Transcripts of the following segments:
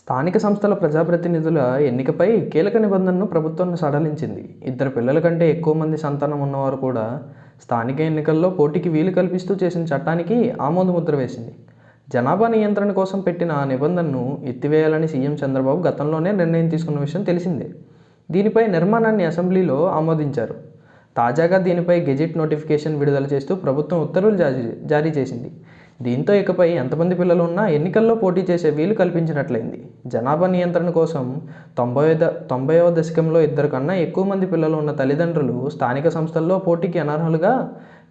స్థానిక సంస్థల ప్రజాప్రతినిధుల ఎన్నికపై కీలక నిబంధనను ప్రభుత్వం సడలించింది. ఇద్దరు పిల్లల కంటే ఎక్కువ మంది సంతానం ఉన్నవారు కూడా స్థానిక ఎన్నికల్లో పోటీకి వీలు కల్పిస్తూ చేసిన చట్టానికి ఆమోదముద్ర వేసింది. జనాభా నియంత్రణ కోసం పెట్టిన ఆ నిబంధనను ఎత్తివేయాలని సీఎం చంద్రబాబు గతంలోనే నిర్ణయం తీసుకున్న విషయం తెలిసిందే. దీనిపై నిర్మాణాన్ని అసెంబ్లీలో ఆమోదించారు. తాజాగా దీనిపై గెజిట్ నోటిఫికేషన్ విడుదల చేస్తూ ప్రభుత్వం ఉత్తర్వులు జారీ జారీ చేసింది. దీంతో ఇకపై ఎంతమంది పిల్లలు ఉన్నా ఎన్నికల్లో పోటీ చేసే వీలు కల్పించినట్లయింది. జనాభా నియంత్రణ కోసం తొంభై ద తొంభైవ దశకంలో ఇద్దరు కన్నా ఎక్కువ మంది పిల్లలు ఉన్న తల్లిదండ్రులు స్థానిక సంస్థల్లో పోటీకి అనర్హులుగా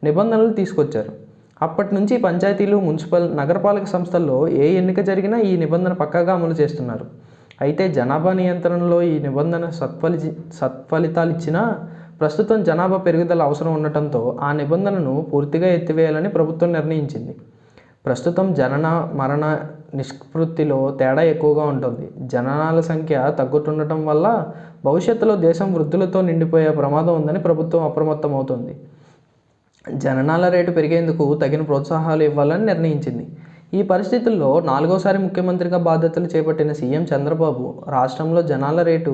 నిబంధనలు తీసుకొచ్చారు. అప్పటి నుంచి పంచాయతీలు మున్సిపల్ నగరపాలక సంస్థల్లో ఏ ఎన్నిక జరిగినా ఈ నిబంధన పక్కాగా అమలు చేస్తున్నారు. అయితే జనాభా నియంత్రణలో ఈ నిబంధన సత్ఫలి సత్ఫలితాలు ఇచ్చినా ప్రస్తుతం జనాభా పెరుగుదల అవసరం ఉండటంతో ఆ నిబంధనను పూర్తిగా ఎత్తివేయాలని ప్రభుత్వం నిర్ణయించింది. ప్రస్తుతం జనన మరణ నిష్పత్తిలో తేడా ఎక్కువగా ఉంటుంది. జననాల సంఖ్య తగ్గుతుండటం వల్ల భవిష్యత్తులో దేశం వృద్ధులతో నిండిపోయే ప్రమాదం ఉందని ప్రభుత్వం అప్రమత్తమవుతోంది. జననాల రేటు పెరిగేందుకు తగిన ప్రోత్సాహాలు ఇవ్వాలని నిర్ణయించింది. ఈ పరిస్థితుల్లో నాలుగోసారి ముఖ్యమంత్రిగా బాధ్యతలు చేపట్టిన సీఎం చంద్రబాబు రాష్ట్రంలో జనాల రేటు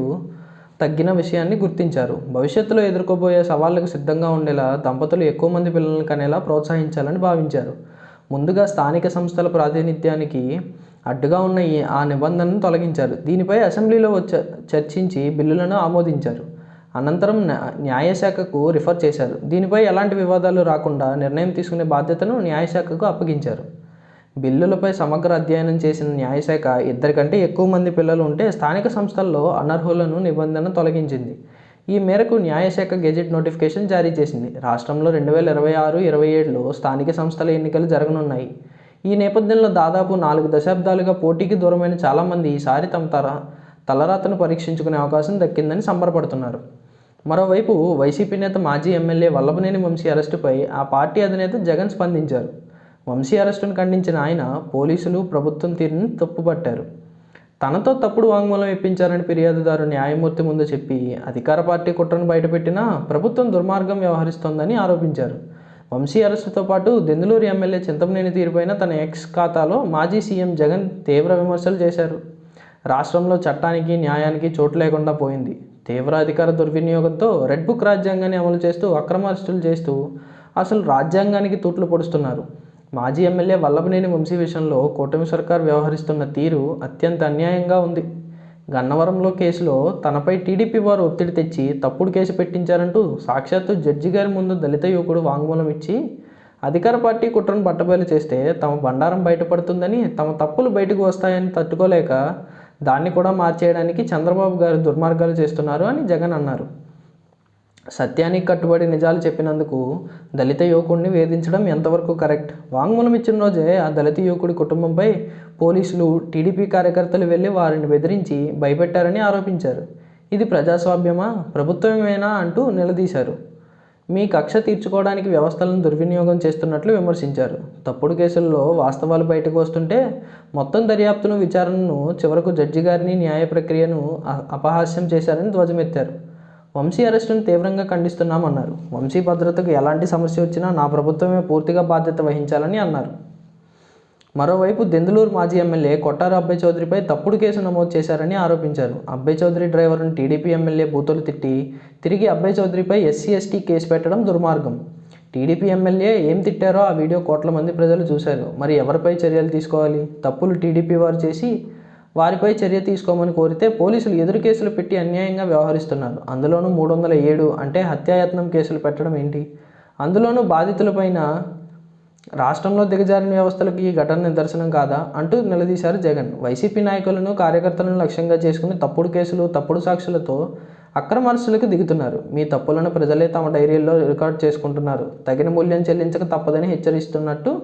తగ్గిన విషయాన్ని గుర్తించారు. భవిష్యత్తులో ఎదుర్కోబోయే సవాళ్ళకు సిద్ధంగా ఉండేలా దంపతులు ఎక్కువ మంది పిల్లలను కనేలా ప్రోత్సహించాలని భావించారు. ముందుగా స్థానిక సంస్థల ప్రాతినిధ్యానికి అడ్డుగా ఉన్న ఈ ఆ నిబంధనను తొలగించారు. దీనిపై అసెంబ్లీలో చర్చించి బిల్లులను ఆమోదించారు. అనంతరం న్యాయశాఖకు రిఫర్ చేశారు. దీనిపై ఎలాంటి వివాదాలు రాకుండా నిర్ణయం తీసుకునే బాధ్యతను న్యాయశాఖకు అప్పగించారు. బిల్లులపై సమగ్ర అధ్యయనం చేసిన న్యాయశాఖ ఇద్దరికంటే ఎక్కువ మంది పిల్లలు ఉంటే స్థానిక సంస్థల్లో అనర్హులను నిబంధన తొలగించింది. ఈ మేరకు న్యాయశాఖ గెజెట్ నోటిఫికేషన్ జారీ చేసింది. రాష్ట్రంలో రెండు వేల ఇరవై ఆరు ఇరవై ఏడులో స్థానిక సంస్థల ఎన్నికలు జరగనున్నాయి. ఈ నేపథ్యంలో దాదాపు నాలుగు దశాబ్దాలుగా పోటీకి దూరమైన చాలామంది ఈసారి తమ తర తలరాతను పరీక్షించుకునే అవకాశం దక్కిందని సంబరపడుతున్నారు. మరోవైపు వైసీపీ నేత మాజీ ఎమ్మెల్యే వల్లభనేని వంశీ అరెస్టుపై ఆ పార్టీ అధినేత జగన్ స్పందించారు. వంశీ అరెస్టును ఖండించిన ఆయన పోలీసులు ప్రభుత్వం తీరుని తప్పుపట్టారు. తనతో తప్పుడు వాంగ్మూలం ఇప్పించారని ఫిర్యాదుదారు న్యాయమూర్తి ముందు చెప్పి అధికార పార్టీ కుట్రను బయటపెట్టినా ప్రభుత్వం దుర్మార్గం వ్యవహరిస్తోందని ఆరోపించారు. వంశీ అరెస్టుతో పాటు దెందులూరు ఎమ్మెల్యే చింతమనేని తీరుపైన తన ఎక్స్ ఖాతాలో మాజీ సీఎం జగన్ తీవ్ర విమర్శలు చేశారు. రాష్ట్రంలో చట్టానికి న్యాయానికి చోటు లేకుండా పోయింది. తీవ్ర అధికార దుర్వినియోగంతో రెడ్ బుక్ రాజ్యాంగాన్ని అమలు చేస్తూ అక్రమ అరెస్టులు చేస్తూ అసలు రాజ్యాంగానికి తూట్లు పొడుస్తున్నారు. మాజీ ఎమ్మెల్యే వల్లభనేని వంశీ విషయంలో కూటమి సర్కార్ వ్యవహరిస్తున్న తీరు అత్యంత అన్యాయంగా ఉంది. గన్నవరంలో కేసులో తనపై టీడీపీ వారు ఒత్తిడి తెచ్చి తప్పుడు కేసు పెట్టించారంటూ సాక్షాత్తు జడ్జి గారి ముందు దళిత యువకుడు వాంగ్మూలం ఇచ్చి అధికార పార్టీ కుట్రను బట్టబయలు చేస్తే తమ బండారం బయటపడుతుందని తమ తప్పులు బయటకు వస్తాయని తట్టుకోలేక దాన్ని కూడా మార్చేయడానికి చంద్రబాబు గారు దుర్మార్గాలు చేస్తున్నారు అని జగన్ అన్నారు. సత్యానికి కట్టుబడి నిజాలు చెప్పినందుకు దళిత యువకుడిని వేధించడం ఎంతవరకు కరెక్ట్? వాంగ్మూలం ఇచ్చిన రోజే ఆ దళిత యువకుడి కుటుంబంపై పోలీసులు టీడీపీ కార్యకర్తలు వెళ్ళి వారిని బెదిరించి భయపెట్టారని ఆరోపించారు. ఇది ప్రజాస్వామ్యమా? ప్రభుత్వమేనా అంటూ నిలదీశారు. మీ కక్ష తీర్చుకోవడానికి వ్యవస్థలను దుర్వినియోగం చేస్తున్నట్లు విమర్శించారు. తప్పుడు కేసుల్లో వాస్తవాలు బయటకు వస్తుంటే మొత్తం దర్యాప్తును విచారణను చివరకు జడ్జి గారిని న్యాయ ప్రక్రియను అపహాస్యం చేశారని ధ్వజమెత్తారు. వంశీ అరెస్టును తీవ్రంగా ఖండిస్తున్నామన్నారు. వంశీ భద్రతకు ఎలాంటి సమస్య వచ్చినా నా ప్రభుత్వమే పూర్తిగా బాధ్యత వహించాలని అన్నారు. మరోవైపు దెందులూరు మాజీ ఎమ్మెల్యే కొట్టారు అబ్బాయి చౌదరిపై తప్పుడు కేసు నమోదు చేశారని ఆరోపించారు. అబ్బాయి చౌదరి డ్రైవర్ను టీడీపీ ఎమ్మెల్యే బూతులు తిట్టి తిరిగి అబ్బాయి చౌదరిపై ఎస్సీ ఎస్టీ కేసు పెట్టడం దుర్మార్గం. టీడీపీ ఎమ్మెల్యే ఏం తిట్టారో ఆ వీడియో కోట్ల మంది ప్రజలు చూశారు. మరి ఎవరిపై చర్యలు తీసుకోవాలి? తప్పులు టీడీపీ వారు చేసి వారిపై చర్య తీసుకోమని కోరితే పోలీసులు ఎదురు కేసులు పెట్టి అన్యాయంగా వ్యవహరిస్తున్నారు. అందులోనూ మూడు వందల ఏడు అంటే హత్యాయత్నం కేసులు పెట్టడం ఏంటి? అందులోనూ బాధితులపైన రాష్ట్రంలో దిగజారిన వ్యవస్థలకు ఈ ఘటన నిదర్శనం కాదా? అంటూ నిలదీశారు జగన్. వైసీపీ నాయకులను కార్యకర్తలను లక్ష్యంగా చేసుకుని తప్పుడు కేసులు తప్పుడు సాక్షులతో అక్రమ అరెస్టులకు దిగుతున్నారు. మీ తప్పులను ప్రజలే తమ డైరీల్లో రికార్డ్ చేసుకుంటున్నారు. తగిన మూల్యం చెల్లించక తప్పదని హెచ్చరిస్తున్నట్టు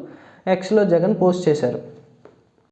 ఎక్స్లో జగన్ పోస్ట్ చేశారు.